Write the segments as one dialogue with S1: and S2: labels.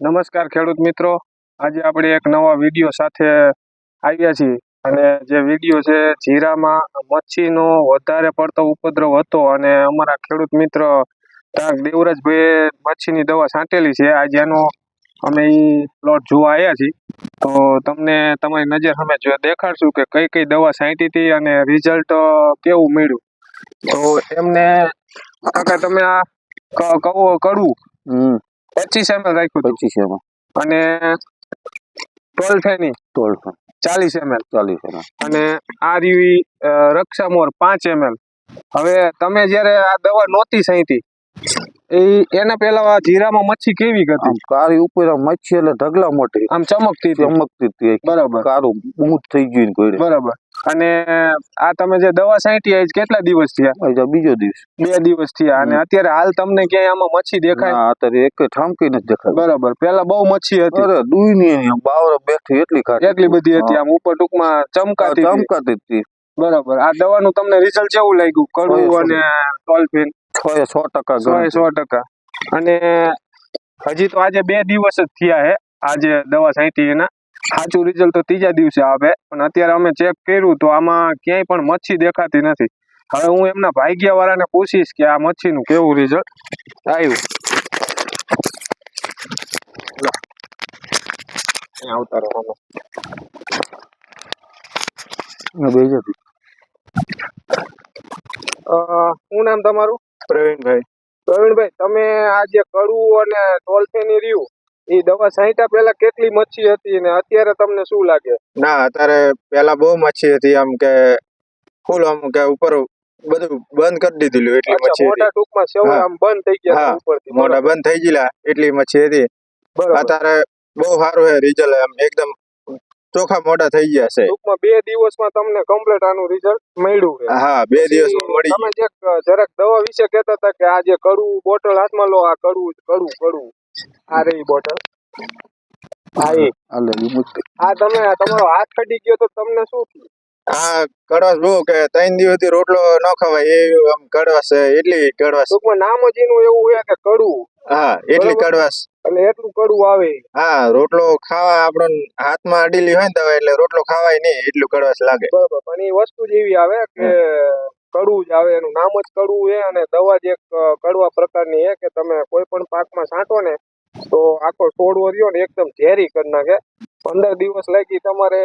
S1: નમસ્કાર ખેડૂત મિત્રો. આજે આપણે એક નવા વીડિયો સાથે આવ્યા છીએ અને જે વીડિયો છે જીરામાં મચ્છીનો વધારે પડતો ઉપદ્રવ હતો અને અમારા ખેડૂત મિત્ર તાક દેવરાજભાઈએ મચ્છીની દવા છાંટેલી છે. આજે એનો અમે એ પ્લોટ જોવા આવ્યા છીએ. તો તમને તમારી નજર અમે જો દેખાડશું કે કઈ કઈ દવા છાંટી હતી અને રિઝલ્ટ કેવું મળ્યું. તો એમને કાકા તમે આ ક- કવો કડવું
S2: હમ
S1: એમ એમએલ રાખ્યું
S2: પચીસ એમ
S1: અને ટોલ થેની
S2: ટોલ
S1: ચાલીસ એમએલ
S2: ચાલીસ એમ
S1: અને આ રીવી અ, રક્ષામોર પાંચ એમએલ હવે તમે જ્યારે આ દવા નહોતી સાંઈતી એ એના પેલા જીરામાં મચ્છી કેવી હતી?
S2: કારી ઉપર મચ્છી એટલે ઢગલા મોટી.
S1: આમ ચમકતી
S2: ચમકતી હતી.
S1: બરાબર.
S2: કારું બૂંદ થઈ ગયું ને કોઈ
S1: બરાબર. અને આ તમે જે દવા છાંટી આવી કેટલા દિવસ થયા?
S2: બીજો દિવસ.
S1: બે દિવસ થયા. અને અત્યારે હાલ તમને ક્યાંય આમાં મચ્છી દેખાય?
S2: અત્યારે એક ઠામકી નથી દેખાય
S1: બરાબર. પેલા બહુ મચ્છી હતી.
S2: અરે દુઈ ની બાવર બેઠી એટલી ખાતી
S1: એટલી બધી હતી આમ ઉપર ટૂંકમાં ચમકાતી.
S2: ચમકાતી હતી.
S1: બરાબર. આ દવાનું તમને રિઝલ્ટ કેવું લાગ્યું? કડવું અને ટોલ્ફિન
S2: છ સો ટકા
S1: સો સો ટકા. અને હજી તો આજે બે દિવસ જ થયા હે આજે દવા છાંટી એના. સાચું રિઝલ્ટ તો ત્રીજા દિવસે આવે પણ અત્યારે અમે ચેક કર્યું તો આમાં ક્યાંય પણ મચ્છી દેખાતી નથી. હવે હું એમના ભાગ્યા વાળાને પૂછીશ કે આ મચ્છીનું કેવું રિઝલ્ટ આવ્યું. લો. આવતા રહો આમાં.
S2: બે
S1: અ, શું નામ તમારું? પ્રવીણભાઈ. પ્રવીણભાઈ તમે આ જે કડવું અને ટોલ્ફેની રહ્યું. એ દવા છાંટ્યા પહેલા કેટલી મચ્છી હતી ને અત્યારે તમને શું લાગે?
S3: ના અત્યારે પેલા બહુ મચ્છી હતી આમ કે ફૂલ આમ કે ઉપર બધું બંધ કરી દીધેલું એટલી મચ્છી
S1: મોટા ટૂંકમાં સેવા આમ બંધ થઈ ગયા ઉપરથી
S3: મોટા બંધ થઈ ગયેલા એટલી મચ્છી હતી. અત્યારે બહુ સારું છે રિઝલ્ટ એમ એકદમ ચોખા મોટા થઈ ગયા છે.
S1: ટૂંકમાં બે દિવસમાં તમને કમ્પ્લીટ આનું રિઝલ્ટ મળ્યું છે.
S3: હા બે દિવસમાં મળી
S1: તમે જે જરાક દવા વિશે કહેતા હતા કે આ જે કડવું બોટલ હાથમાં લો આ કડવું કડવું કડવું. આ રહી બોટલ હા આ તમે તમારો હાથ કડી ગયો તો તમને શું? થયું
S3: આ કડવાશ બહુ કે ત્રણ દિવસથી રોટલો ન ખવાય એ આમ કડવાશ છે એટલી કડવાશ.
S1: ટૂંકમાં નામ જ એનું એવું છે કે કડવું.
S3: હા એટલી કડવાશ.
S1: એટલે એટલું કડવું આવે.
S3: હા રોટલો ખાવા આપણો હાથમાં અડીલી હોય ને દવા એટલે રોટલો ખાવાય નહીં એટલું કડવાશ લાગે.
S1: બરોબર પણ એ વસ્તુ જ એવી આવે કે કડવું જ આવે એનું નામ જ કડવું છે અને દવા જ એક કડવા પ્રકારની છે કે તમે કોઈ પણ પાકમાં છાંટો ને તો આખો છોડવો રહ્યો ને એકદમ ઝેરી કરી નાખે. પંદર દિવસ લાગી તમારે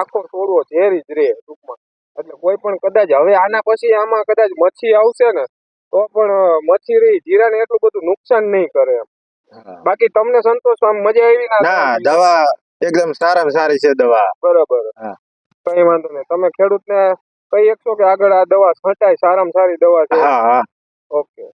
S1: આખો છોડવો ઝેરી જ રહે ટૂંકમાં. એટલે કોઈ પણ કદાચ હવે આના પછી આમાં કદાચ મચ્છી આવશે ને તો પણ મચ્છી રહી જીરાને એટલું બધું નુકસાન નહીં કરે એમ. બાકી તમને સંતોષ આમ મજા આવી ના
S3: દવા એકદમ સારામાં સારી છે દવા.
S1: બરાબર. કઈ વાંધો નહીં. તમે ખેડૂતને કહી શકશો કે આગળ આ દવા છંટાય સારામાં સારી દવા છે.
S3: હા હા.
S1: ઓકે.